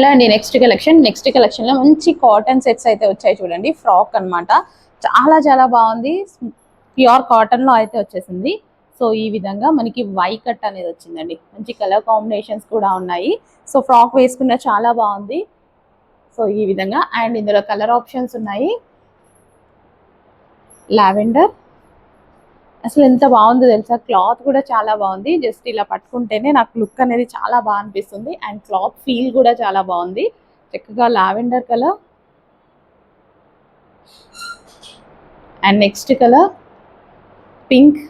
Hello next collection next కలెక్షన్లో మంచి cotton sets అయితే వచ్చాయి చూడండి. ఫ్రాక్ అన్నమాట. చాలా చాలా బాగుంది. ప్యూర్ కాటన్లో అయితే వచ్చేసింది. సో ఈ విధంగా మనకి వై కట్ అనేది వచ్చిందండి. మంచి కలర్ కాంబినేషన్స్ కూడా ఉన్నాయి. సో ఫ్రాక్ వేసుకున్న చాలా బాగుంది. సో ఈ విధంగా. అండ్ ఇందులో కలర్ ఆప్షన్స్ ఉన్నాయి. లావెండర్ అసలు ఎంత బాగుందో తెలుసా? క్లాత్ కూడా చాలా బాగుంది. జస్ట్ ఇలా పట్టుకుంటేనే నాకు లుక్ అనేది చాలా బాగా అనిపిస్తుంది. అండ్ క్లాత్ ఫీల్ కూడా చాలా బాగుంది. చక్కగా lavender colour. And next colour. Pink.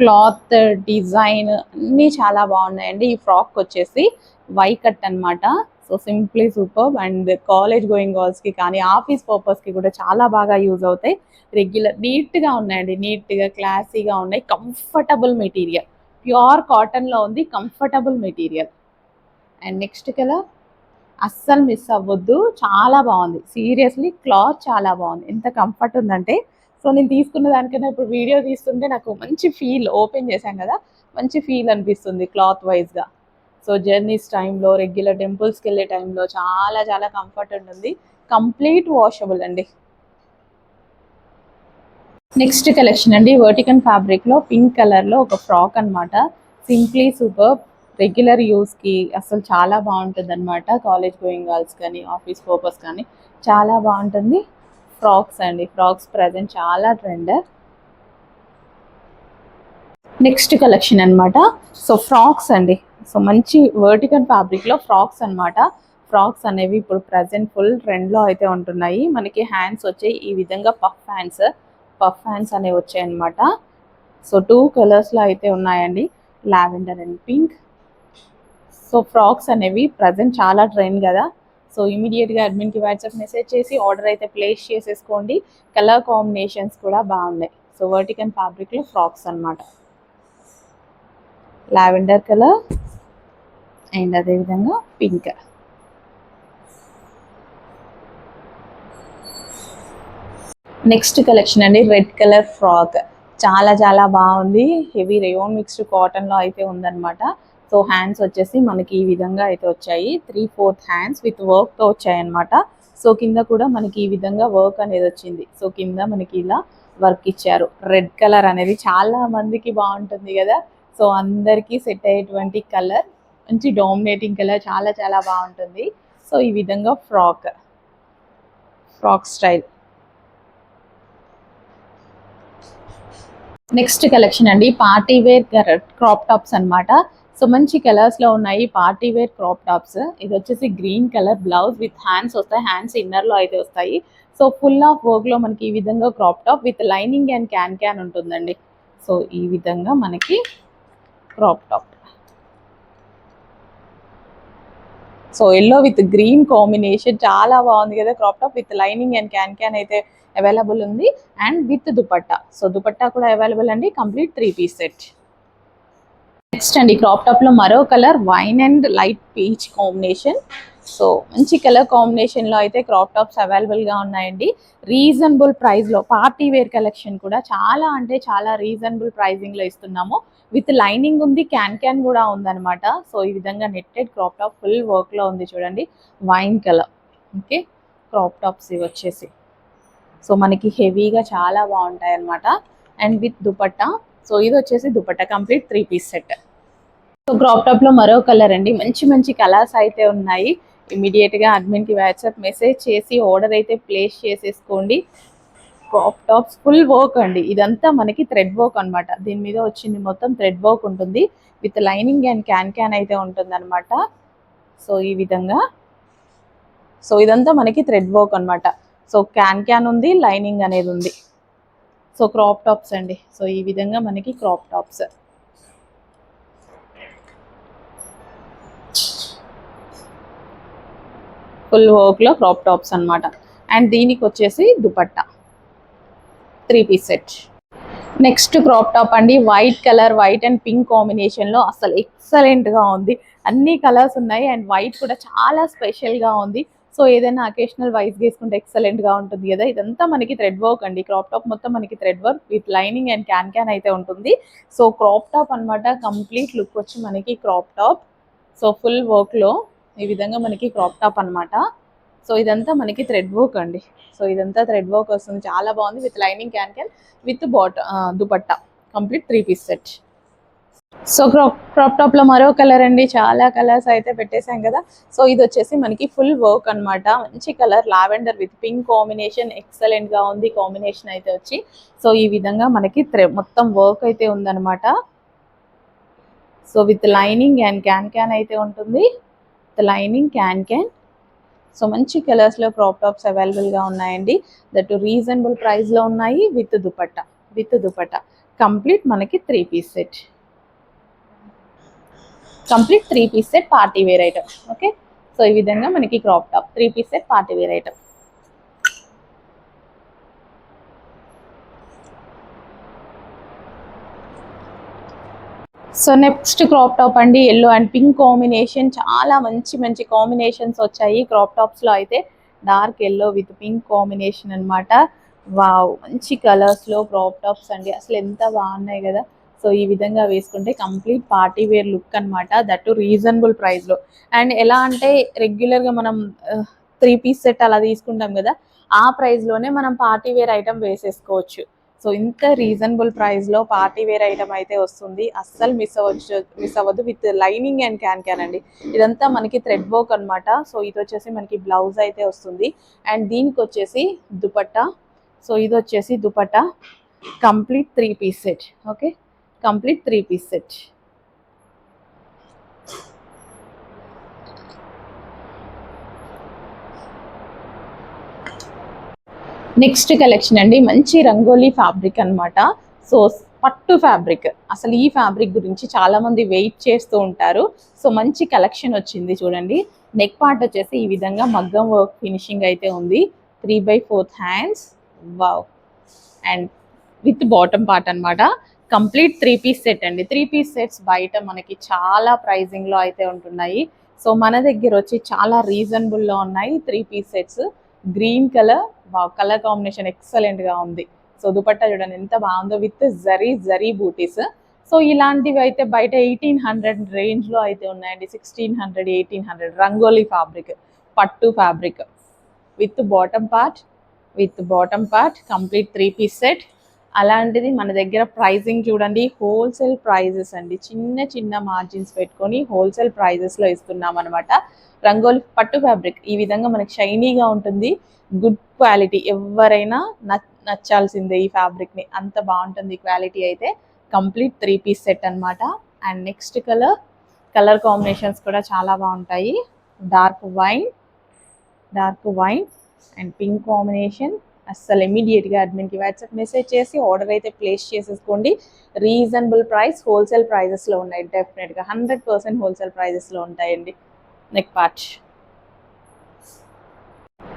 Cloth design అన్నీ చాలా బాగున్నాయండి. ఈ ఫ్రాక్ వచ్చేసి వై కట్ అన్నమాట. So simply super. And college going గర్ల్స్కి కానీ ఆఫీస్ పర్పస్కి కూడా చాలా బాగా యూజ్ అవుతాయి. రెగ్యులర్ నీట్గా ఉన్నాయండి. నీట్గా క్లాసీగా ఉన్నాయి. Comfortable material. ప్యూర్ కాటన్లో ఉంది. Comfortable material. And next colour? అస్సలు మిస్ అవ్వద్దు. చాలా బాగుంది. సీరియస్లీ క్లాత్ చాలా బాగుంది. ఎంత కంఫర్ట్ ఉందంటే సో నేను తీసుకున్న దానికన్నా ఇప్పుడు వీడియో తీస్తుంటే నాకు మంచి ఫీల్ ఓపెన్ చేశాను కదా మంచి ఫీల్ అనిపిస్తుంది క్లాత్ వైజ్గా. సో జర్నీస్ టైంలో రెగ్యులర్ టెంపుల్స్కి వెళ్ళే టైంలో చాలా చాలా కంఫర్ట్ ఉంటుంది. కంప్లీట్ వాషబుల్ అండి. నెక్స్ట్ కలెక్షన్ అండి. వర్టికన్ ఫ్యాబ్రిక్లో పింక్ కలర్లో ఒక ఫ్రాక్ అన్నమాట. Simply super. రెగ్యులర్ యూస్కి అసలు చాలా బాగుంటుంది అనమాట కాలేజ్ గోయింగ్ గర్ల్స్ కానీ ఆఫీస్ పర్పస్ కానీ చాలా బాగుంటుంది. ఫ్రాక్స్ అండి. ఫ్రాక్స్ ప్రజెంట్ చాలా ట్రెండ్. నెక్స్ట్ కలెక్షన్ అన్నమాట. సో ఫ్రాక్స్ అండి. సో మంచి వర్టికల్ ఫ్యాబ్రిక్లో ఫ్రాక్స్ అనమాట ఫ్రాక్స్ అనేవి ఇప్పుడు ప్రజెంట్ ఫుల్ ట్రెండ్లో అయితే ఉంటున్నాయి. మనకి హ్యాండ్స్ వచ్చాయి ఈ విధంగా పఫ్ హ్యాండ్స్ పఫ్ హ్యాండ్స్ అనేవి వచ్చాయి అనమాట సో టూ కలర్స్లో అయితే ఉన్నాయండి. Lavender and pink so frocks అనేవి ప్రజెంట్ చాలా ట్రెండ్ కదా. సో ఇమీడియట్గా అడ్మిన్కి వాట్సాప్ మెసేజ్ చేసి ఆర్డర్ అయితే ప్లేస్ చేసేసుకోండి. కలర్ కాంబినేషన్స్ కూడా బాగున్నాయి. సో వర్టికన్ ఫ్యాబ్రిక్లో ఫ్రాక్స్ అనమాట లావెండర్ కలర్ అండ్ అదేవిధంగా పింక్. నెక్స్ట్ కలెక్షన్ అండి రెడ్ కలర్ ఫ్రాక్. చాలా చాలా బాగుంది. హెవీ రేయోన్ మిక్స్డ్ కాటన్లో అయితే ఉందన్నమాట. సో హ్యాండ్స్ వచ్చేసి మనకి ఈ విధంగా అయితే వచ్చాయి. త్రీ ఫోర్త్ హ్యాండ్స్ విత్ వర్క్తో వచ్చాయన్నమాట. సో కింద కూడా మనకి ఈ విధంగా వర్క్ అనేది వచ్చింది. సో కింద మనకి ఇలా వర్క్ ఇచ్చారు. రెడ్ కలర్ అనేది చాలా మందికి బాగుంటుంది కదా. సో అందరికీ సెట్ అయ్యేటువంటి కలర్ మంచి డామినేటింగ్ కలర్ చాలా చాలా బాగుంటుంది. సో ఈ విధంగా frock frock style next collection అండి పార్టీ వేర్ క్రాప్ టాప్స్ అన్నమాట. సో మంచి కలర్స్లో ఉన్నాయి పార్టీ వేర్ క్రాప్ టాప్స్ ఇది వచ్చేసి green colour blouse with hands వస్తాయి. హ్యాండ్స్ ఇన్నర్లో అయితే వస్తాయి. సో ఫుల్ ఆఫ్ వర్క్లో మనకి ఈ విధంగా crop top with lining and can can ఉంటుందండి. సో ఈ విధంగా మనకి crop top so yellow with green combination చాలా బాగుంది కదా crop top with lining and can can అయితే అవైలబుల్ ఉంది. And with dupatta so dupatta కూడా అవైలబుల్ అండి. Complete three piece set next అండి క్రాప్ టాప్లో మరో colour wine and light peach combination so మంచి కలర్ కాంబినేషన్లో అయితే క్రాప్ టాప్స్ అవైలబుల్గా ఉన్నాయండి. రీజనబుల్ ప్రైస్లో పార్టీ వేర్ కలెక్షన్ కూడా చాలా అంటే చాలా రీజనబుల్ ప్రైజింగ్లో ఇస్తున్నాము. విత్ లైనింగ్ ఉంది క్యాన్ క్యాన్ కూడా ఉందనమాట సో ఈ విధంగా నెట్టెడ్ క్రాప్ టాప్ ఫుల్ వర్క్లో ఉంది చూడండి. Wine colour. Okay? Crop tops ఇవి వచ్చేసి. సో మనకి హెవీగా చాలా బాగుంటాయి అన్నమాట అండ్ విత్ దుపట్టా. సో ఇది వచ్చేసి dupatta complete three piece set. So crop టాప్లో మరో కలర్ అండి. మంచి మంచి కలర్స్ అయితే ఉన్నాయి. ఇమీడియట్గా అడ్మిన్కి వాట్సాప్ మెసేజ్ చేసి ఆర్డర్ అయితే ప్లేస్ చేసేసుకోండి. క్రాప్ టాప్స్ ఫుల్ వర్క్ అండి. ఇదంతా మనకి థ్రెడ్ వర్క్ అన్నమాట. దీని మీద వచ్చింది మొత్తం థ్రెడ్ వర్క్ ఉంటుంది. With lining and can can అయితే ఉంటుంది అనమాట సో ఈ విధంగా. సో ఇదంతా మనకి థ్రెడ్ వర్క్ అన్నమాట. సో క్యాన్ క్యాన్ ఉంది లైనింగ్ అనేది ఉంది. సో క్రాప్ టాప్స్ అండి. సో ఈ విధంగా మనకి క్రాప్ టాప్స్ ఫుల్ వర్క్లో క్రాప్ టాప్స్ అన్నమాట. అండ్ దీనికి వచ్చేసి dupatta. Three piece set. Next crop top అండి. White colour white and pink కాంబినేషన్లో అసలు ఎక్సలెంట్గా ఉంది. అన్ని కలర్స్ ఉన్నాయి అండ్ వైట్ కూడా చాలా స్పెషల్గా ఉంది. సో ఏదైనా అకేషనల్ వైజ్ వేసుకుంటే ఎక్సలెంట్గా ఉంటుంది కదా. ఇదంతా మనకి థ్రెడ్ వర్క్ అండి. క్రాప్ టాప్ మొత్తం మనకి thread work with lining and can can అయితే ఉంటుంది. సో క్రాప్ టాప్ అన్నమాట కంప్లీట్ లుక్ వచ్చి మనకి క్రాప్ టాప్. సో ఫుల్ వర్క్లో ఈ విధంగా మనకి క్రాప్ టాప్ అన్నమాట. సో ఇదంతా మనకి థ్రెడ్ వర్క్ అండి. సో ఇదంతా థ్రెడ్ వర్క్ వస్తుంది. చాలా బాగుంది with lining can can with బాట dupatta. Complete three piece set. So crop crop టాప్లో మరో కలర్ అండి. చాలా కలర్స్ అయితే పెట్టేశాం కదా. సో ఇది వచ్చేసి మనకి ఫుల్ వర్క్ అన్నమాట. మంచి colour lavender with pink combination ఎక్సలెంట్గా ఉంది కాంబినేషన్ అయితే వచ్చి. సో ఈ విధంగా మనకి మొత్తం వర్క్ అయితే ఉందన్నమాట. So with lining and can can అయితే ఉంటుంది. With lining can can so మంచి కలర్స్లో క్రాప్ టాప్స్ అవైలబుల్గా ఉన్నాయండి. దట్ రీజనబుల్ ప్రైస్లో ఉన్నాయి with dupatta with dupatta complete మనకి three piece set complete three piece set party wear item okay so ఈ విధంగా మనకి crop top three piece set party wear item so next crop top అండి yellow and pink combination చాలా మంచి మంచి combinations వచ్చాయి crop టాప్స్లో అయితే. Dark yellow with pink combination అన్నమాట. వావ్ మంచి కలర్స్లో క్రాప్ టాప్స్ అండి. అసలు ఎంత బాగున్నాయి కదా. సో ఈ విధంగా వేసుకుంటే కంప్లీట్ పార్టీ వేర్ లుక్ అన్నమాట. దట్ రీజనబుల్ ప్రైస్లో. అండ్ ఎలా అంటే రెగ్యులర్గా మనం త్రీ పీస్ సెట్ అలా తీసుకుంటాం కదా. ఆ ప్రైస్లోనే మనం పార్టీ వేర్ ఐటమ్ వేసేసుకోవచ్చు. సో ఇంత రీజనబుల్ ప్రైస్లో పార్టీ వేర్ ఐటమ్ అయితే వస్తుంది. అస్సలు మిస్ అవ్వచ్చు మిస్ అవ్వద్దు with lining and can can అండి. ఇదంతా మనకి థ్రెడ్ వర్క్ అనమాట సో ఇది వచ్చేసి మనకి బ్లౌజ్ అయితే వస్తుంది. అండ్ దీనికి వచ్చేసి దుపట్టా. సో ఇది వచ్చేసి dupatta. Complete three piece set okay complete three piece set next collection అండి మంచి రంగోలీ ఫ్యాబ్రిక్ అనమాట సో పట్టు ఫ్యాబ్రిక్. అసలు ఈ ఫ్యాబ్రిక్ గురించి చాలా మంది వెయిట్ చేస్తూ ఉంటారు. సో మంచి కలెక్షన్ వచ్చింది చూడండి. నెక్ పార్ట్ వచ్చేసి ఈ విధంగా మగ్గం వర్క్ ఫినిషింగ్ అయితే ఉంది. Three by fourth hands. Wow. And with bottom part అనమాట కంప్లీట్ త్రీ పీస్ సెట్ అండి. త్రీ పీస్ సెట్స్ బయట మనకి చాలా ప్రైజింగ్లో అయితే ఉంటున్నాయి. సో మన దగ్గర వచ్చి చాలా రీజనబుల్లో ఉన్నాయి three piece sets. Green colour colour combination ఎక్సలెంట్గా ఉంది. సో దుపట్టా చూడండి ఎంత బాగుందో విత్ జరీ జరీ బూటీస్. సో ఇలాంటివి అయితే బయట ఎయిటీన్ హండ్రెడ్ రేంజ్లో అయితే ఉన్నాయండి. Sixteen hundred eighteen hundred rangoli fabric పట్టు fabric with bottom part with bottom part complete three piece set అలాంటిది మన దగ్గర ప్రైజింగ్ చూడండి హోల్సేల్ ప్రైజెస్ అండి. చిన్న చిన్న మార్జిన్స్ పెట్టుకొని హోల్సేల్ ప్రైజెస్లో ఇస్తున్నాం అనమాట రంగోలి పట్టు ఫ్యాబ్రిక్ ఈ విధంగా మనకి షైనీగా ఉంటుంది. గుడ్ క్వాలిటీ ఎవరైనా నచ్చాల్సిందే ఈ ఫ్యాబ్రిక్ని అంత బాగుంటుంది క్వాలిటీ అయితే. కంప్లీట్ త్రీ పీస్ సెట్ అన్నమాట. And next colour colour combinations కూడా చాలా బాగుంటాయి. Dark wine dark wine and pink combination అస్సలు ఇమీడియట్గా అడ్మిన్కి వాట్సాప్ మెసేజ్ చేసి ఆర్డర్ అయితే ప్లేస్ చేసేసుకోండి. రీజనబుల్ ప్రైస్ హోల్సేల్ ప్రైజెస్లో ఉన్నాయి డెఫినెట్గా హండ్రెడ్ పర్సెంట్ హోల్సేల్ ప్రైజెస్లో ఉంటాయండి. నెక్ పార్చ్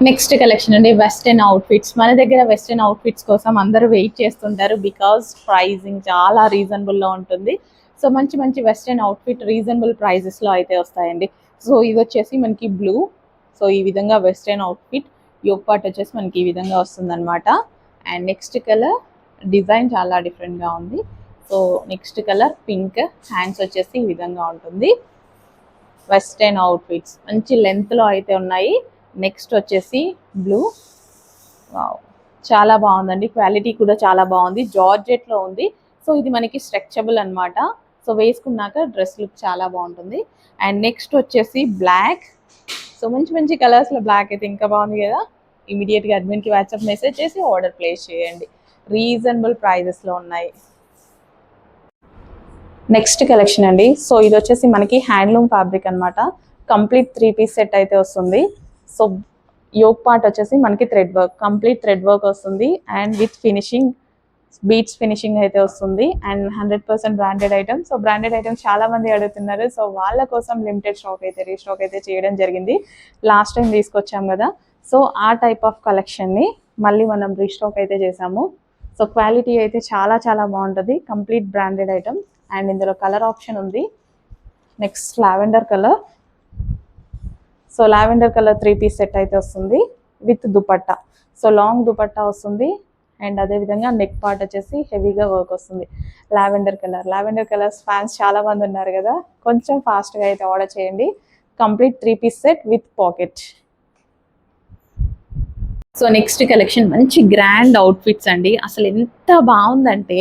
నెక్స్ట్ కలెక్షన్ అండి వెస్ట్రన్ అవుట్ఫిట్స్ మన దగ్గర వెస్ట్రన్ అవుట్ఫిట్స్ కోసం అందరూ వెయిట్ చేస్తుంటారు బికాస్ ప్రైజింగ్ చాలా రీజనబుల్లో ఉంటుంది. సో మంచి మంచి వెస్ట్రన్ అవుట్ఫిట్ రీజనబుల్ ప్రైజెస్లో అయితే వస్తాయండి. సో ఇది వచ్చేసి మనకి బ్లూ సో ఈ విధంగా వెస్ట్రన్ అవుట్ఫిట్ యోగ్ పార్ట్ వచ్చేసి మనకి ఈ విధంగా వస్తుంది అనమాట అండ్ నెక్స్ట్ కలర్ డిజైన్ చాలా డిఫరెంట్గా ఉంది. So next colour pink hands వచ్చేసి ఈ విధంగా ఉంటుంది. వెస్టర్న్ అవుట్ఫిట్స్ మంచి లెంత్లో అయితే ఉన్నాయి. నెక్స్ట్ వచ్చేసి బ్లూ చాలా బాగుందండి. క్వాలిటీ కూడా చాలా బాగుంది. జార్జెట్లో ఉంది. సో ఇది మనకి స్ట్రెచబుల్ అన్నమాట. సో వేసుకున్నాక డ్రెస్ లుక్ చాలా బాగుంటుంది. అండ్ నెక్స్ట్ వచ్చేసి బ్లాక్ సో మంచి మంచి కలర్స్లో బ్లాక్ అయితే ఇంకా బాగుంది కదా. ఇమీడియట్గా అడ్మిన్కి వాట్సాప్ మెసేజ్ చేసి ఆర్డర్ ప్లేస్ చేయండి. రీజనబుల్ ప్రైజెస్లో ఉన్నాయి. నెక్స్ట్ కలెక్షన్ అండి. సో ఇది వచ్చేసి మనకి హ్యాండ్లూమ్ ఫ్యాబ్రిక్ అన్నమాట. కంప్లీట్ త్రీ పీస్ సెట్ అయితే వస్తుంది. సో యోగ్ పార్ట్ వచ్చేసి మనకి thread work complete thread work వస్తుంది. And with finishing beads finishing అయితే వస్తుంది. And hundred percent branded item so branded items చాలా మంది అడుగుతున్నారు. సో వాళ్ళ కోసం లిమిటెడ్ స్టాక్ అయితే రీస్టాక్ అయితే చేయడం జరిగింది. లాస్ట్ టైం తీసుకొచ్చాం కదా. సో ఆ టైప్ ఆఫ్ కలెక్షన్ని మళ్ళీ మనం రీస్టాక్ అయితే చేసాము. సో క్వాలిటీ అయితే చాలా చాలా బాగుంటుంది. Complete branded item. అండ్ ఇందులో కలర్ ఆప్షన్ ఉంది. Next lavender colour. So lavender colour three piece set అయితే వస్తుంది with dupatta. So long dupatta వస్తుంది. అండ్ అదేవిధంగా నెక్ పార్ట్ వచ్చేసి హెవీగా వర్క్ వస్తుంది. Lavender colour lavender colours fans చాలా మంది ఉన్నారు కదా? కొంచెం ఫాస్ట్గా అయితే ఆర్డర్ చేయండి. Complete three piece set with pocket so next collection మంచి గ్రాండ్ అవుట్ఫిట్స్ అండి. అసలు ఎంత బాగుందంటే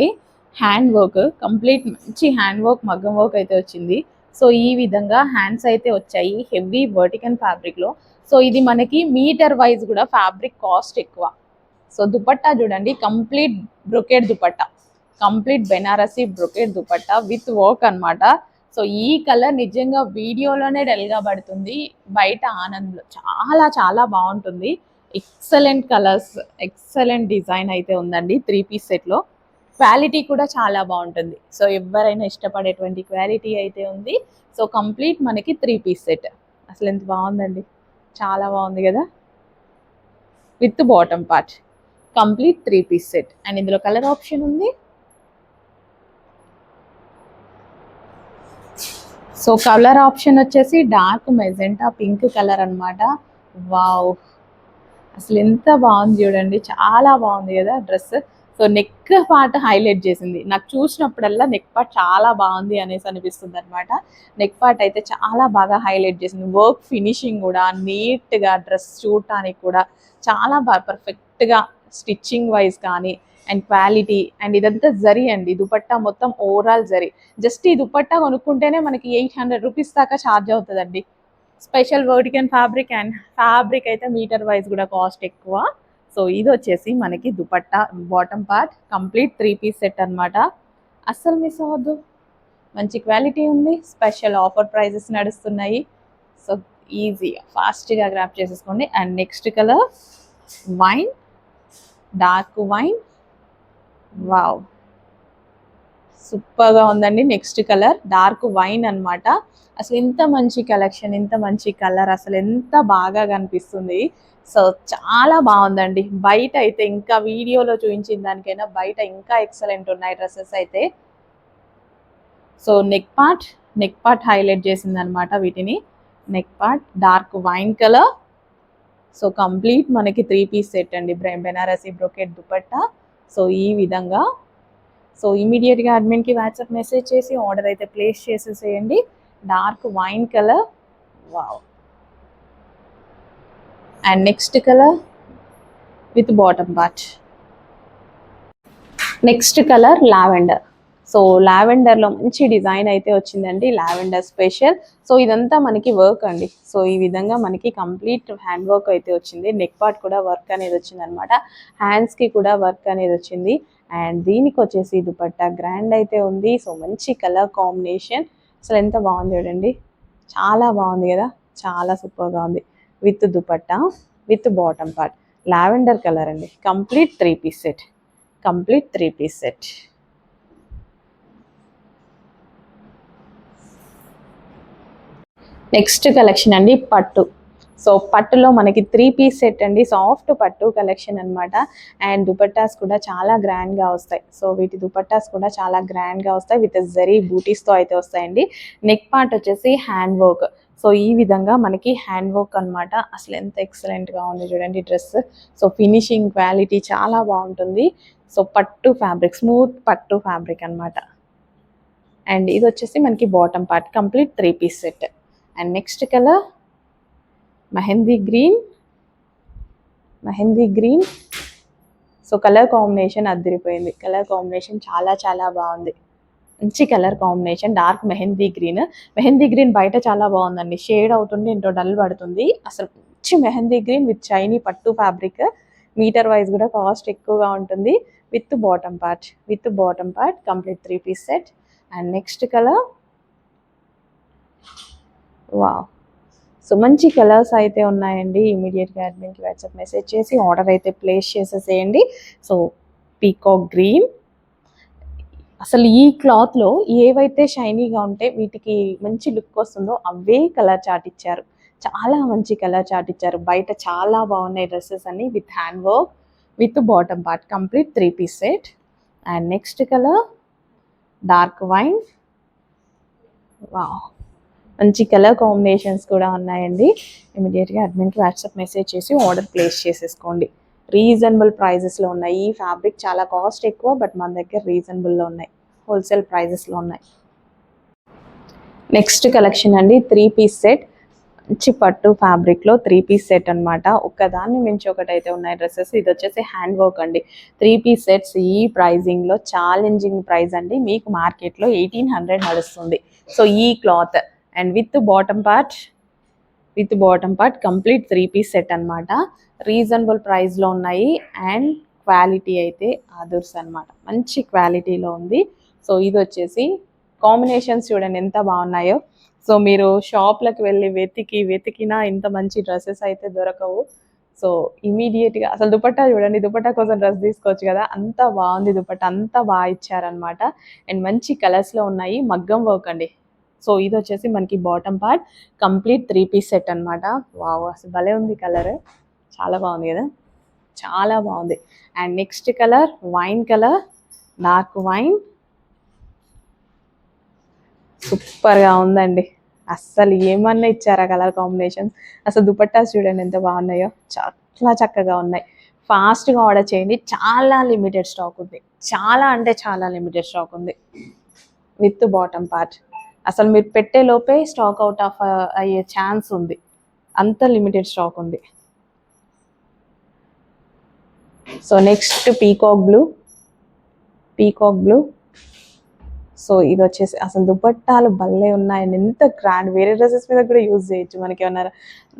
హ్యాండ్ వర్క్ కంప్లీట్ మంచి హ్యాండ్ వర్క్ మగ్గం వర్క్ అయితే వచ్చింది. సో ఈ విధంగా హ్యాండ్స్ అయితే వచ్చాయి హెవీ వర్టికన్ ఫ్యాబ్రిక్లో సో ఇది మనకి మీటర్ వైజ్ కూడా ఫ్యాబ్రిక్ కాస్ట్ ఎక్కువ. సో దుపట్టా చూడండి complete brocade dupatta. Complete Banarasi brocade dupatta with work అన్నమాట. సో ఈ కలర్ నిజంగా వీడియోలోనే డల్గా పడుతుంది. బయట ఆనంద్లో చాలా చాలా బాగుంటుంది. ఎక్సలెంట్ కలర్స్ ఎక్సలెంట్ డిజైన్ అయితే ఉందండి త్రీ పీస్ సెట్లో. క్వాలిటీ కూడా చాలా బాగుంటుంది. సో ఎవరైనా ఇష్టపడేటువంటి క్వాలిటీ అయితే ఉంది. సో కంప్లీట్ మనకి త్రీ పీస్ సెట్. అసలు ఎంత బాగుందండి. చాలా బాగుంది కదా. With bottom part. Complete three piece set. And ఇందులో కలర్ ఆప్షన్ ఉంది. సో కలర్ ఆప్షన్ వచ్చేసి డార్క్ మెజెంటా పింక్ కలర్ అన్నమాట. వావ్! అసలు ఎంత బాగుంది చూడండి. చాలా బాగుంది కదా dress. So neck part highlight చేసింది. నాకు చూసినప్పుడల్లా నెక్ పార్ట్ చాలా బాగుంది అనేసి అనిపిస్తుంది అనమాట నెక్ పార్ట్ అయితే చాలా బాగా హైలైట్ చేసింది. వర్క్ ఫినిషింగ్ కూడా నీట్గా డ్రెస్ చూడటానికి కూడా చాలా బాగా పర్ఫెక్ట్గా స్టిచ్చింగ్ వైజ్ కానీ అండ్ క్వాలిటీ అండ్ ఇదంతా జరి అండి. దుపట్టా మొత్తం ఓవరాల్ జరి. జస్ట్ ఈ దుపట్టా కొనుక్కుంటేనే మనకి ఎయిట్ హండ్రెడ్ రూపీస్ దాకా ఛార్జ్ అవుతుందండి. స్పెషల్ వర్టికన్ ఫ్యాబ్రిక్ అండ్ ఫ్యాబ్రిక్ అయితే మీటర్ వైజ్ కూడా కాస్ట్ ఎక్కువ. సో ఇది వచ్చేసి మనకి dupatta bottom part complete three piece set అన్నమాట. అస్సలు మిస్ అవ్వద్దు. మంచి క్వాలిటీ ఉంది. స్పెషల్ ఆఫర్ ప్రైజెస్ నడుస్తున్నాయి. సో ఈజీగా ఫాస్ట్గా గ్రాప్ చేసేసుకోండి. And next colour wine dark wine. Wow. సూపర్గా ఉందండి. నెక్స్ట్ కలర్ డార్క్ వైన్ అన్నమాట. అసలు ఇంత మంచి కలెక్షన్ ఇంత మంచి కలర్ అసలు ఎంత బాగా కనిపిస్తుంది. సో చాలా బాగుందండి. బయట అయితే ఇంకా వీడియోలో చూపించిన దానికైనా బయట ఇంకా ఎక్సలెంట్ ఉన్నాయి డ్రెస్సెస్ అయితే. So neck part neck part highlight చేసింది అనమాట వీటిని. Neck part dark wine colour so complete మనకి త్రీ పీస్ సెట్ అండి బెనారసీ బ్రొకెట్ దుపట్టా. సో ఈ విధంగా. సో ఇమీడియట్గా అడ్మిన్కి వాట్సాప్ మెసేజ్ చేసి ఆర్డర్ అయితే ప్లేస్ చేసేసేయండి. Dark wine colour. Wow. And next colour with bottom part next colour lavender. So లావెండర్లో మంచి డిజైన్ అయితే వచ్చిందండి లావెండర్ స్పెషల్. సో ఇదంతా మనకి వర్క్ అండి. సో ఈ విధంగా మనకి కంప్లీట్ హ్యాండ్ వర్క్ అయితే వచ్చింది. నెక్ పార్ట్ కూడా వర్క్ అనేది వచ్చింది అనమాట హ్యాండ్స్కి కూడా వర్క్ అనేది వచ్చింది. అండ్ దీనికి వచ్చేసి దుపట్టా గ్రాండ్ అయితే ఉంది. సో మంచి కలర్ కాంబినేషన్. అసలు ఎంత బాగుంది చూడండి. చాలా బాగుంది కదా. చాలా సూపర్గా ఉంది. With dupatta with bottom part. Lavender colour అండి. Complete three piece set. Complete three piece set. Next collection అండి పట్టు. సో పట్టులో మనకి త్రీ పీస్ సెట్ అండి. సాఫ్ట్ పట్టు కలెక్షన్ అన్నమాట. అండ్ దుపట్టాస్ కూడా చాలా గ్రాండ్గా వస్తాయి. సో వీటి దుపట్టాస్ కూడా చాలా గ్రాండ్గా వస్తాయి. విత్ జరీ బూటీస్తో అయితే వస్తాయండి. నెక్ పార్ట్ వచ్చేసి హ్యాండ్ వర్క్ సో ఈ విధంగా మనకి హ్యాండ్ వర్క్ అన్నమాట. అసలు ఎంత ఎక్సలెంట్గా ఉంది చూడండి డ్రెస్ సో ఫినిషింగ్ క్వాలిటీ చాలా బాగుంటుంది. సో పట్టు ఫ్యాబ్రిక్ స్మూత్ పట్టు ఫ్యాబ్రిక్ అన్నమాట. అండ్ ఇది వచ్చేసి మనకి bottom part complete three piece set and next colour mehndi green mehndi green so colour combination అద్దరిపోయింది. కలర్ కాంబినేషన్ చాలా చాలా బాగుంది. మంచి colour combination dark mehndi green mehndi green బయట చాలా బాగుందండి. షేడ్ అవుతుంటే ఇంట్లో డల్ పడుతుంది. అసలు మంచి మెహందీ గ్రీన్ విత్ షైనీ పట్టు ఫ్యాబ్రిక్ మీటర్ వైజ్ కూడా కాస్ట్ ఎక్కువగా ఉంటుంది. With bottom part with bottom part complete three piece set and next colour wow so మంచి కలర్స్ అయితే ఉన్నాయండి. ఇమీడియట్గా అడ్మిన్కి వాట్సాప్ మెసేజ్ చేసి ఆర్డర్ అయితే ప్లేస్ చేసేసేయండి. సో పీకాక్ గ్రీన్ అసలు ఈ క్లాత్లో ఏవైతే షైనీగా ఉంటే వీటికి మంచి లుక్ వస్తుందో అవే కలర్ చాట్ ఇచ్చారు. చాలా మంచి కలర్ చాట్ ఇచ్చారు. బయట చాలా బాగున్నాయి డ్రెస్సెస్ అన్ని with hand work with bottom part complete three piece set and next colour dark wine wow మంచి కలర్ కాంబినేషన్స్ కూడా ఉన్నాయండి. ఇమీడియట్గా అడ్మిన్కి వాట్సాప్ మెసేజ్ చేసి ఆర్డర్ ప్లేస్ చేసేసుకోండి. రీజనబుల్ ప్రైజెస్లో ఉన్నాయి. ఈ ఫ్యాబ్రిక్ చాలా కాస్ట్ ఎక్కువ బట్ మన దగ్గర రీజనబుల్లో ఉన్నాయి. హోల్సేల్ ప్రైజెస్లో ఉన్నాయి. నెక్స్ట్ కలెక్షన్ అండి త్రీ పీస్ సెట్ మంచి పట్టు ఫ్యాబ్రిక్లో త్రీ పీస్ సెట్ అన్నమాట. ఒక్కదాన్ని మించి ఒకటి అయితే ఉన్నాయి డ్రెస్సెస్ ఇది వచ్చేసి హ్యాండ్ వర్క్ అండి. త్రీ పీస్ సెట్స్ ఈ ప్రైజింగ్లో ఛాలెంజింగ్ ప్రైస్ అండి. మీకు మార్కెట్లో ఎయిటీన్ హండ్రెడ్ నడుస్తుంది. సో ఈ cloth and with bottom part with bottom part complete three piece set అనమాట రీజనబుల్ ప్రైస్లో ఉన్నాయి అండ్ క్వాలిటీ అయితే ఆదర్స్ అన్నమాట. మంచి క్వాలిటీలో ఉంది. సో ఇది వచ్చేసి కాంబినేషన్స్ చూడండి ఎంత బాగున్నాయో. సో మీరు షాప్లకు వెళ్ళి వెతికి వెతికినా ఇంత మంచి డ్రెస్సెస్ అయితే దొరకవు. సో ఇమీడియట్గా అసలు దుపట్టా చూడండి దుపట్టా కోసం డ్రెస్ తీసుకోవచ్చు కదా. అంత బాగుంది దుపట్టా అంత బాగా ఇచ్చారనమాట అండ్ మంచి కలర్స్లో ఉన్నాయి. మగ్గం వర్క్ అండి. సో ఇది వచ్చేసి మనకి bottom part complete three piece set అనమాట వావ్ అసలు భలే ఉంది కలర్ చాలా బాగుంది కదా? చాలా బాగుంది. And next colour wine colour dark wine సూపర్గా ఉందండి. అస్సలు ఏమన్నా ఇచ్చారా కలర్ కాంబినేషన్స్ అసలు దుపట్టాస్ చూడండి ఎంత బాగున్నాయో. చాలా చక్కగా ఉన్నాయి. ఫాస్ట్గా ఆర్డర్ చేయండి. చాలా లిమిటెడ్ స్టాక్ ఉంది. చాలా అంటే చాలా లిమిటెడ్ స్టాక్ ఉంది. విత్ బాటమ్ పార్ట్ అసలు మీరు పెట్టే లోపే స్టాక్ అవుట్ ఆఫ్ అయ్యే ఛాన్స్ ఉంది. అంత లిమిటెడ్ స్టాక్ ఉంది. So next peacock blue peacock blue so ఇది వచ్చేసి అసలు దుపట్టాలు భలే ఉన్నాయండి ఎంత గ్రాండ్ వేరే డ్రెస్సెస్ మీద కూడా యూజ్ చేయొచ్చు మనకి ఏమైనా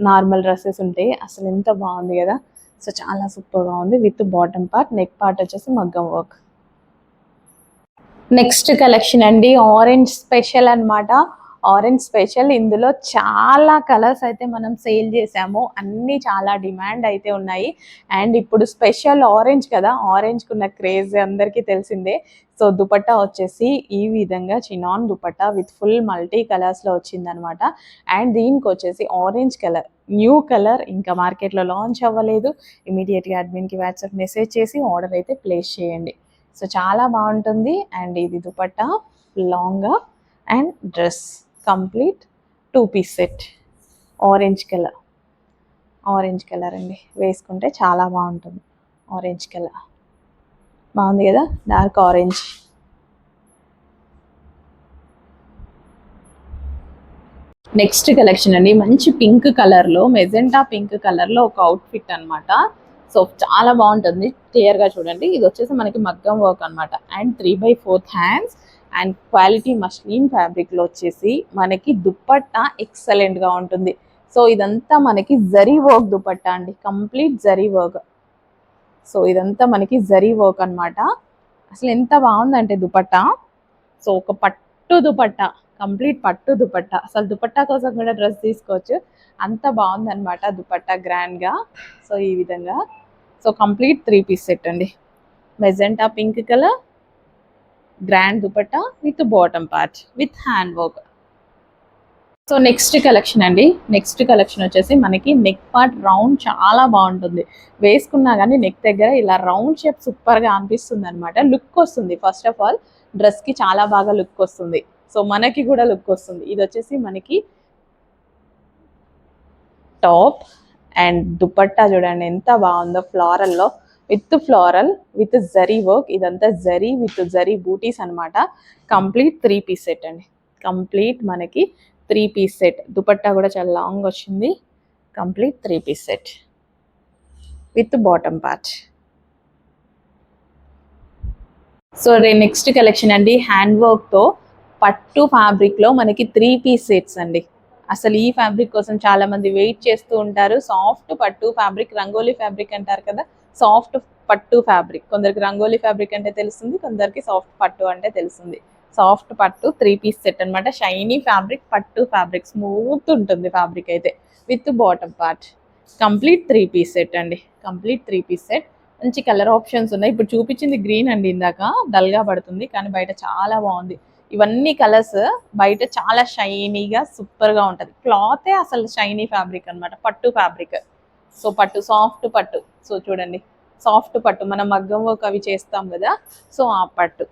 నార్మల్ డ్రెస్సెస్ ఉంటే. అసలు ఎంత బాగుంది కదా. సో చాలా సూపర్గా ఉంది. With bottom part neck part వచ్చేసి మగ్గం వర్క్ నెక్స్ట్ కలెక్షన్ అండి ఆరెంజ్ స్పెషల్ అన్నమాట. ఆరెంజ్ స్పెషల్ ఇందులో చాలా కలర్స్ అయితే మనం సేల్ చేసాము అన్ని చాలా డిమాండ్ అయితే ఉన్నాయి. అండ్ ఇప్పుడు స్పెషల్ ఆరెంజ్ కదా ఆరెంజ్కి ఉన్న క్రేజ్ అందరికీ తెలిసిందే. సో దుపట్టా వచ్చేసి ఈ విధంగా chinon dupatta with full multi కలర్స్లో వచ్చిందనమాట అండ్ దీనికి వచ్చేసి ఆరెంజ్ కలర్ న్యూ కలర్ ఇంకా మార్కెట్లో లాంచ్ అవ్వలేదు. ఇమీడియట్గా అడ్మిన్కి వాట్సాప్ మెసేజ్ చేసి ఆర్డర్ అయితే ప్లేస్ చేయండి. సో చాలా బాగుంటుంది. అండ్ ఇది dupatta లాంగ్గా and dress complete two piece set. Orange colour orange colour అండి. వేసుకుంటే చాలా బాగుంటుంది. ఆరెంజ్ కలర్ బాగుంది కదా? డార్క్ ఆరెంజ్ నెక్స్ట్ కలెక్షన్ అండి. మంచి పింక్ కలర్లో మెజెంటా పింక్ కలర్లో ఒక అవుట్ఫిట్ అనమాట సో చాలా బాగుంటుంది. క్లియర్గా చూడండి. ఇది వచ్చేసి మనకి మగ్గం వర్క్ అన్నమాట. And three by fourth hands. And quality muslin ఫ్యాబ్రిక్లో వచ్చేసి మనకి దుప్పట్టా ఎక్సలెంట్గా ఉంటుంది. సో ఇదంతా మనకి జరీ వర్క్ దుపట్టా అండి. Complete zari work. సో ఇదంతా మనకి జరీ వర్క్ అనమాట అసలు ఎంత బాగుందంటే దుపట్టా సో ఒక పట్టు దుపట్టా కంప్లీట్ పట్టు దుపట్టా అసలు దుపట్టా కోసం కూడా డ్రెస్ తీసుకోవచ్చు. అంత బాగుందనమాట దుపట్టా గ్రాండ్గా. సో ఈ విధంగా so complete three piece set అండి. Magenta pink colour grand dupatta with bottom part with hand work. So next collection అండి. నెక్స్ట్ కలెక్షన్ వచ్చేసి మనకి నెక్ పార్ట్ రౌండ్ చాలా బాగుంటుంది. వేసుకున్నా కానీ నెక్ దగ్గర ఇలా రౌండ్ షేప్ సూపర్గా అనిపిస్తుంది అనమాట లుక్ వస్తుంది ఫస్ట్ ఆఫ్ ఆల్. డ్రెస్కి చాలా బాగా లుక్ వస్తుంది. సో మనకి కూడా లుక్ వస్తుంది. ఇది వచ్చేసి మనకి టాప్. అండ్ దుపట్టా చూడండి ఎంత బాగుందో ఫ్లారల్లో. With floral with zari work. ఇదంతా జరీ విత్ జరీ బూటీస్ అనమాట కంప్లీట్ త్రీ పీస్ సెట్ అండి. కంప్లీట్ మనకి త్రీ పీస్ సెట్. దుపట్టా కూడా చాలా లాంగ్ వచ్చింది. Complete three piece set. With bottom part. So ray next collection అండి. హ్యాండ్ వర్క్తో పట్టు ఫ్యాబ్రిక్లో మనకి త్రీ పీస్ సెట్స్ అండి. అసలు ఈ ఫ్యాబ్రిక్ కోసం చాలా మంది వెయిట్ చేస్తూ ఉంటారు. సాఫ్ట్ పట్టు ఫ్యాబ్రిక్ రంగోలీ ఫ్యాబ్రిక్ అంటారు కదా? సాఫ్ట్ పట్టు ఫ్యాబ్రిక్. కొందరికి రంగోలీ ఫ్యాబ్రిక్ అంటే తెలుస్తుంది కొందరికి సాఫ్ట్ పట్టు అంటే తెలుస్తుంది. సాఫ్ట్ పట్టు త్రీ పీస్ సెట్ అనమాట షైనీ ఫ్యాబ్రిక్ పట్టు ఫ్యాబ్రిక్. స్మూత్ ఉంటుంది ఫ్యాబ్రిక్ అయితే. With bottom part. Complete three piece set అండి. Complete three piece set. మంచి కలర్ ఆప్షన్స్ ఉన్నాయి. ఇప్పుడు చూపించింది గ్రీన్ అండి ఇందాక. డల్గా పడుతుంది కానీ బయట చాలా బాగుంది. ఇవన్నీ కలర్స్ బయట చాలా షైనీగా సూపర్గా ఉంటుంది. క్లాతే అసలు షైనీ ఫ్యాబ్రిక్ అనమాట పట్టు ఫ్యాబ్రిక్. సో పట్టు సాఫ్ట్ పట్టు. సో చూడండి. సాఫ్ట్ పట్టు. మనం మగ్గం వర్క్ అవి చేస్తాం కదా. సో ఆ పట్టు.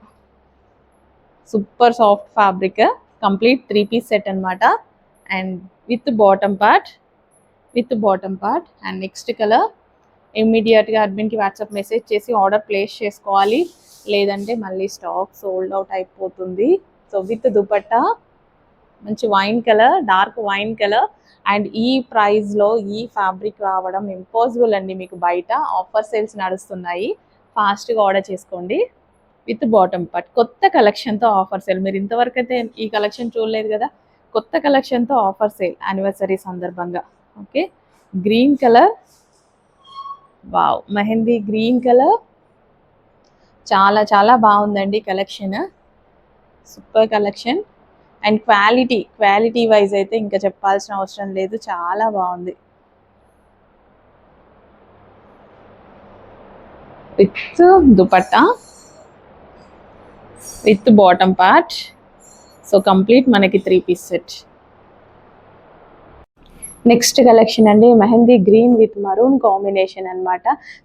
Super soft fabric. Complete three piece set అనమాట and with bottom part. With bottom part. And next colour. ఇమ్మీడియట్గా అడ్మిన్కి వాట్సాప్ మెసేజ్ చేసి ఆర్డర్ ప్లేస్ చేసుకోవాలి. లేదంటే మళ్ళీ స్టాక్ సోల్డ్ అవుట్ అయిపోతుంది. సో విత్ దుపట్టా మంచి wine colour dark wine colour. And ఈ ప్రైస్లో ఈ ఫ్యాబ్రిక్ రావడం ఇంపాసిబుల్ అండి మీకు బయట. ఆఫర్ సేల్స్ నడుస్తున్నాయి. ఫాస్ట్గా ఆర్డర్ చేసుకోండి. విత్ బాటమ్ పట్ కొత్త కలెక్షన్తో ఆఫర్ సేల్. మీరు ఇంతవరకు అయితే ఈ కలెక్షన్ చూడలేదు కదా? కొత్త కలెక్షన్తో ఆఫర్ సేల్ యానివర్సరీ సందర్భంగా. Okay? Green colour wow mehndi green colour. చాలా చాలా బాగుందండి collection. Super collection. And quality quality wise అయితే ఇంకా చెప్పాల్సిన అవసరం లేదు. చాలా బాగుంది. With dupatta with bottom part. So complete మనకి three piece set. Next collection అండి mehndi green with maroon combination అనమాట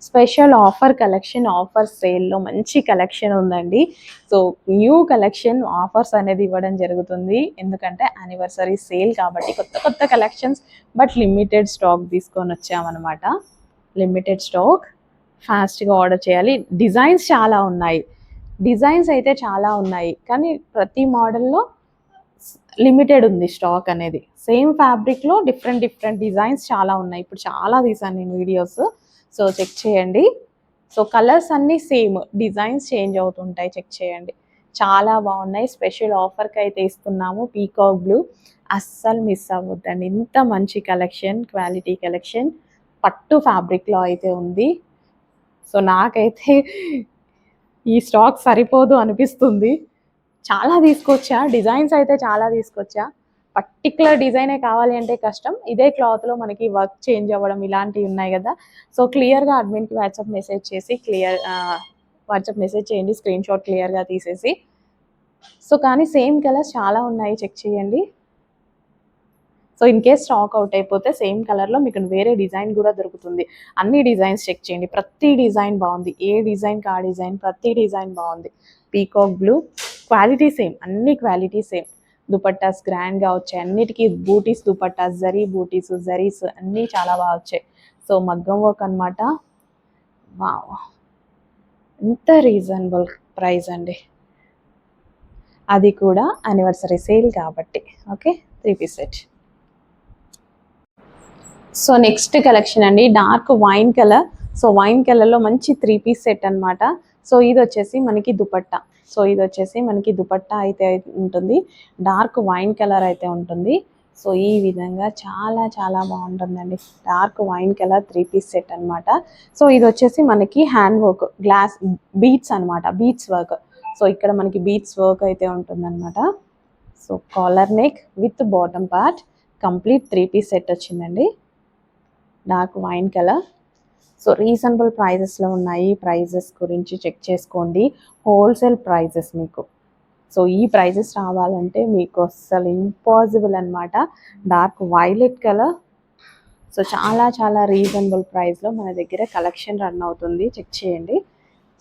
స్పెషల్ ఆఫర్ కలెక్షన్ ఆఫర్ సేల్లో మంచి కలెక్షన్ ఉందండి. సో న్యూ కలెక్షన్ ఆఫర్స్ అనేది ఇవ్వడం జరుగుతుంది. ఎందుకంటే యానివర్సరీ సేల్ కాబట్టి కొత్త కొత్త కలెక్షన్స్ బట్ లిమిటెడ్ స్టాక్ తీసుకొని వచ్చామన్నమాట. Limited stock. ఫాస్ట్గా ఆర్డర్ చేయాలి. డిజైన్స్ చాలా ఉన్నాయి. డిజైన్స్ అయితే చాలా ఉన్నాయి. కానీ ప్రతి మోడల్లో లిమిటెడ్ ఉంది స్టాక్ అనేది. సేమ్ ఫ్యాబ్రిక్లో డిఫరెంట్ డిఫరెంట్ డిజైన్స్ చాలా ఉన్నాయి. ఇప్పుడు చాలా తీసాను నేను వీడియోస్. సో చెక్ చేయండి. సో కలర్స్ అన్నీ సేమ్. డిజైన్స్ చేంజ్ అవుతుంటాయి. చెక్ చేయండి. చాలా బాగున్నాయి. స్పెషల్ ఆఫర్కి అయితే ఇస్తున్నాము. Peacock blue. అస్సలు మిస్ అవ్వద్దండి. ఇంత మంచి కలెక్షన్ క్వాలిటీ కలెక్షన్. పట్టు ఫ్యాబ్రిక్లో అయితే ఉంది. సో నాకైతే ఈ స్టాక్ సరిపోదు అనిపిస్తుంది. చాలా తీసుకొచ్చా డిజైన్స్ అయితే చాలా తీసుకొచ్చా. పర్టికులర్ డిజైనే కావాలి అంటే కష్టం. ఇదే క్లాత్లో మనకి వర్క్ చేంజ్ అవ్వడం ఇలాంటివి ఉన్నాయి కదా. సో క్లియర్గా అడ్మిన్కి వాట్సాప్ మెసేజ్ చేసి క్లియర్ వాట్సాప్ మెసేజ్ చేయండి స్క్రీన్ షాట్ క్లియర్గా తీసేసి. సో కానీ సేమ్ కలర్స్ చాలా ఉన్నాయి. చెక్ చేయండి. So in case stock out అయిపోతే సేమ్ కలర్లో మీకు వేరే డిజైన్ కూడా దొరుకుతుంది. అన్ని డిజైన్స్ చెక్ చేయండి. ప్రతి డిజైన్ బాగుంది. ఏ డిజైన్కి ఆ డిజైన్ ప్రతి డిజైన్ బాగుంది. పీకాక్ బ్లూ క్వాలిటీ సేమ్ అన్ని క్వాలిటీ సేమ్ దుపట్టాస్ గ్రాండ్గా వచ్చాయి. అన్నిటికీ బూటీస్ దుపట్టాస్ జరీ బూటీస్ జరీస్ అన్నీ చాలా బాగా వచ్చాయి. సో మగ్గం వర్క్ అనమాట ఎంత రీజనబుల్ ప్రైస్ అండి. అది కూడా యానివర్సరీ సేల్ కాబట్టి. Okay three piece set so next collection అండి dark wine colour. So wine కలర్లో మంచి త్రీ పీస్ సెట్ అనమాట సో ఇది వచ్చేసి మనకి దుపట్టా. సో ఇది వచ్చేసి మనకి దుపట్టా అయితే ఉంటుంది. డార్క్ వైన్ కలర్ అయితే ఉంటుంది. సో ఈ విధంగా చాలా చాలా బాగుంటుందండి. Dark wine colour three piece set అనమాట సో ఇది వచ్చేసి మనకి హ్యాండ్ వర్క్ గ్లాస్ బీట్స్ అనమాట బీట్స్ వర్క్. సో ఇక్కడ మనకి బీట్స్ వర్క్ అయితే ఉంటుందన్నమాట. So collar neck with bottom part. Complete three piece set వచ్చిందండి. Dark wine colour so reasonable ప్రైజెస్లో ఉన్నాయి. ప్రైజెస్ గురించి చెక్ చేసుకోండి. హోల్సేల్ ప్రైజెస్ మీకు. సో ఈ ప్రైజెస్ రావాలంటే మీకు అస్సలు ఇంపాసిబుల్ అనమాట డార్క్ వైలెట్ కలర్ సో చాలా చాలా రీజనబుల్ ప్రైస్లో మన దగ్గర కలెక్షన్ రన్ అవుతుంది. చెక్ చేయండి.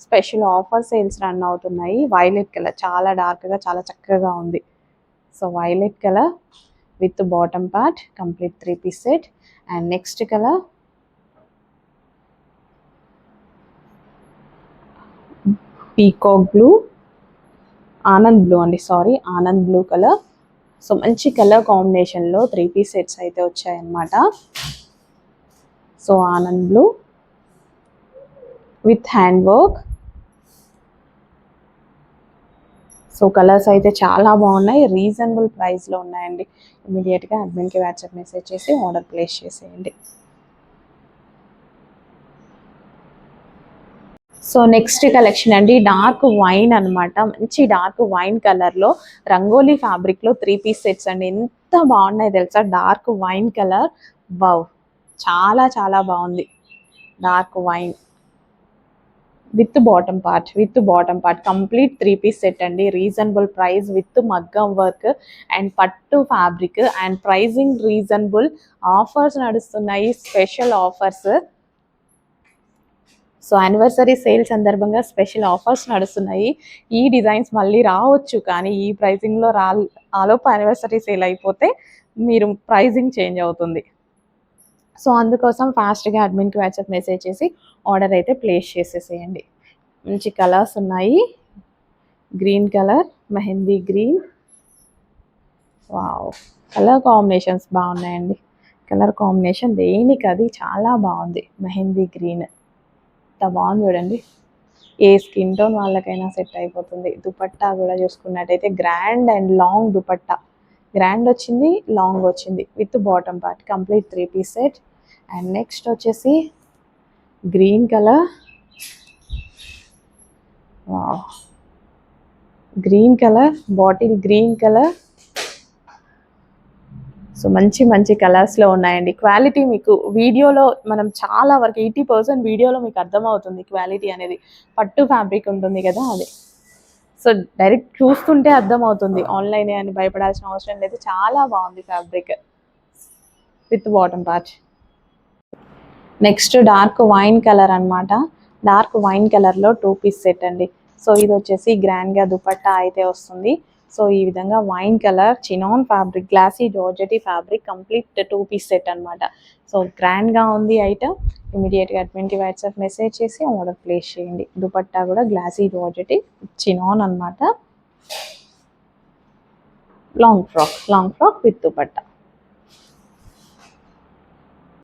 స్పెషల్ ఆఫర్ సేల్స్ రన్ అవుతున్నాయి. వైలెట్ కలర్ చాలా డార్క్గా చాలా చక్కగా ఉంది. So violet colour with bottom part complete three piece set and next colour peacock blue Anand blue అండి sorry Anand blue colour so మంచి కలర్ కాంబినేషన్లో త్రీ పీస్ సెట్స్ అయితే వచ్చాయన్నమాట. So Anand blue with hand work so colours అయితే చాలా బాగున్నాయి. Reasonable ప్రైస్లో ఉన్నాయండి. ఇమీడియట్గా అడ్మిన్కి వాట్సాప్ మెసేజ్ చేసి ఆర్డర్ ప్లేస్ చేసేయండి. సో నెక్స్ట్ కలెక్షన్ అండి. డార్క్ వైన్ అన్నమాట. మంచి డార్క్ వైన్ కలర్లో రంగోలీ ఫ్యాబ్రిక్లో త్రీ పీస్ సెట్స్ అండి. ఎంత బాగున్నాయి తెలుసా? Dark wine colour. వావ్! చాలా చాలా బాగుంది. Dark wine. With bottom part with bottom part complete three piece set అండి. రీజనబుల్ ప్రైస్ విత్ మగ్గం వర్క్ అండ్ పట్టు fabric and pricing reasonable offers నడుస్తున్నాయి special offers. So anniversary sale సందర్భంగా special offers నడుస్తున్నాయి. ఈ డిజైన్స్ మళ్ళీ రావచ్చు కానీ ఈ ప్రైజింగ్లో రా ఆలోపు యానివర్సరీ సేల్ అయిపోతే మీరు ప్రైజింగ్ చేంజ్ అవుతుంది. సో అందుకోసం ఫాస్ట్గా అడ్మిన్కి వాట్సాప్ మెసేజ్ చేసి ఆర్డర్ అయితే ప్లేస్ చేసేసేయండి. మంచి కలర్స్ ఉన్నాయి. Green colour mehndi green. Wow! Colour combinations బాగున్నాయండి. కలర్ కాంబినేషన్ దేనికి అది చాలా బాగుంది. మెహందీ గ్రీన్. ఎంత బాగుంది చూడండి. ఏ స్కిన్ టోన్ వాళ్ళకైనా సెట్ అయిపోతుంది. దుపట్టా కూడా చూసుకున్నట్టయితే grand and long dupatta. Grand వచ్చింది లాంగ్ వచ్చింది. With bottom part. Complete three piece set. And next వచ్చేసి green colour green colour bottle green colour so మంచి మంచి కలర్స్లో ఉన్నాయండి. క్వాలిటీ మీకు వీడియోలో మనం చాలా వరకు ఎయిటీ పర్సెంట్ వీడియోలో మీకు అర్థమవుతుంది క్వాలిటీ అనేది. పట్టు ఫ్యాబ్రిక్ ఉంటుంది కదా అది. సో డైరెక్ట్ చూస్తుంటే అర్థమవుతుంది. ఆన్లైనే అని భయపడాల్సిన అవసరం లేదు. చాలా బాగుంది fabric with bottom part next dark wine colour అనమాట డార్క్ వైన్ కలర్లో టూ పీస్ సెట్ అండి. సో ఇది వచ్చేసి గ్రాండ్గా దుపట్టా అయితే వస్తుంది. సో ఈ విధంగా wine colour chiffon fabric glossy georgette fabric complete two piece set అనమాట సో గ్రాండ్గా ఉంది ఐటమ్ ఇమీడియట్గా ట్వంటీ వాట్సాప్ మెసేజ్ చేసి ఆర్డర్ ప్లేస్ చేయండి. దుపట్టా కూడా గ్లాసీ జార్జెటీ చినాన్ అన్నమాట. Long frock long frock with dupatta.